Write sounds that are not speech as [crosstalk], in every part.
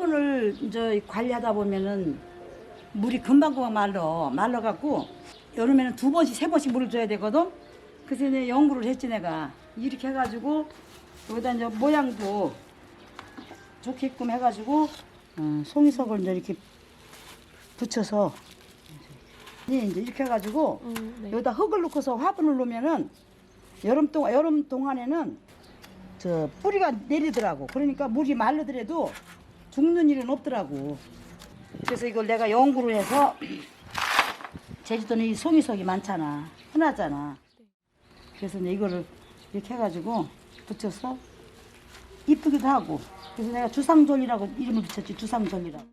화분을 이제 관리하다 보면은 물이 금방금방 말라 말라갖고 여름에는 두 번씩 세 번씩 물을 줘야 되거든. 그래서 내 연구를 했지 내가 이렇게 해가지고 여기다 이제 모양도 좋게끔 해가지고 어, 송이석을 이제 이렇게 붙여서 예, 이제 이렇게 해가지고 음, 네. 여기다 흙을 넣고서 화분을 놓으면은 여름 동안 여름 동안에는 저 뿌리가 내리더라고. 그러니까 물이 말르더라도 죽는 일은 없더라고. 그래서 이걸 내가 연구를 해서 [clears throat] 제주도는 이 송이석이 많잖아. 흔하잖아. 그래서 이거를 이렇게 해가지고 붙여서 이쁘기도 하고. 그래서 내가 주상절이라고 이름을 붙였지. 주상절이라고.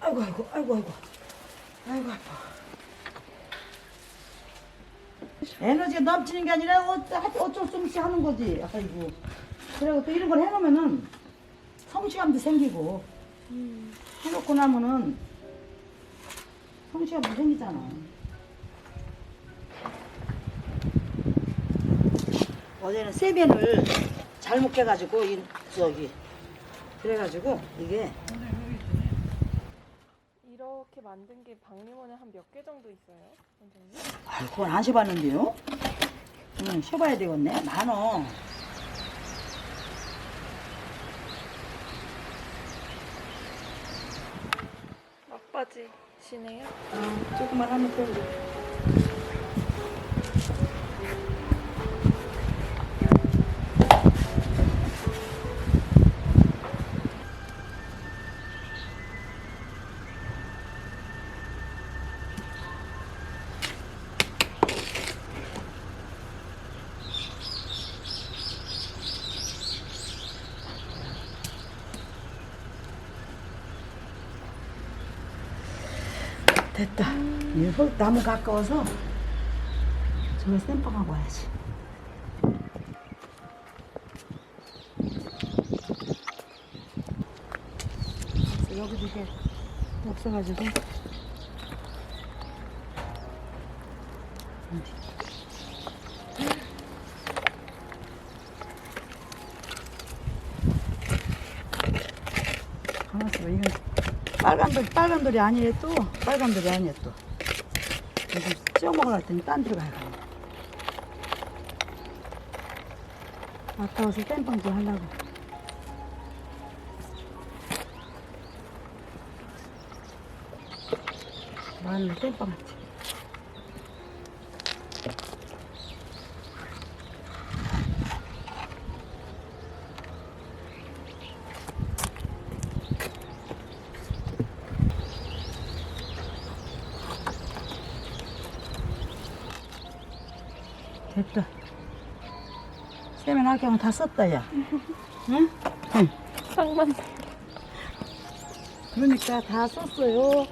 아이고 아이고 아이고 아이고 아이고 아파. 에너지가 넘치는 게 아니라 어- 어쩔 수 없이 하는 거지. 아이고. 그리고 또 이런 걸 해놓으면은 성취감도 생기고 해놓고 나면은 성취감도 생기잖아. 어제는 세면을 잘못 깨가지고 이 저기 그래가지고 이게 이렇게 만든 게 박리원에 한 몇 개 정도 있어요, 선생님? 아, 그건 안 쉬어봤는데요? 응, 쉬어봐야 되겠네. 많어. 막바지시네요. 아, 조금만 하면 또. 됐다. 이거 나무 가까워서 저거 쌤빵하고 와야지. 여기도 이게 없어가지고. 가만있어 봐. 이건 빨간 돌 빨간 돌이 아니래 또 빨간 돌이 아니야 또. 요즘 쪄 먹으려 했더니 딴 데로 가야 돼. 아까워서 땜빵 좀 하려고. 마늘 땜빵 했지. 됐다. 세면 학교는 다 썼다, 야. 응? 응. 상만 그러니까 다 썼어요.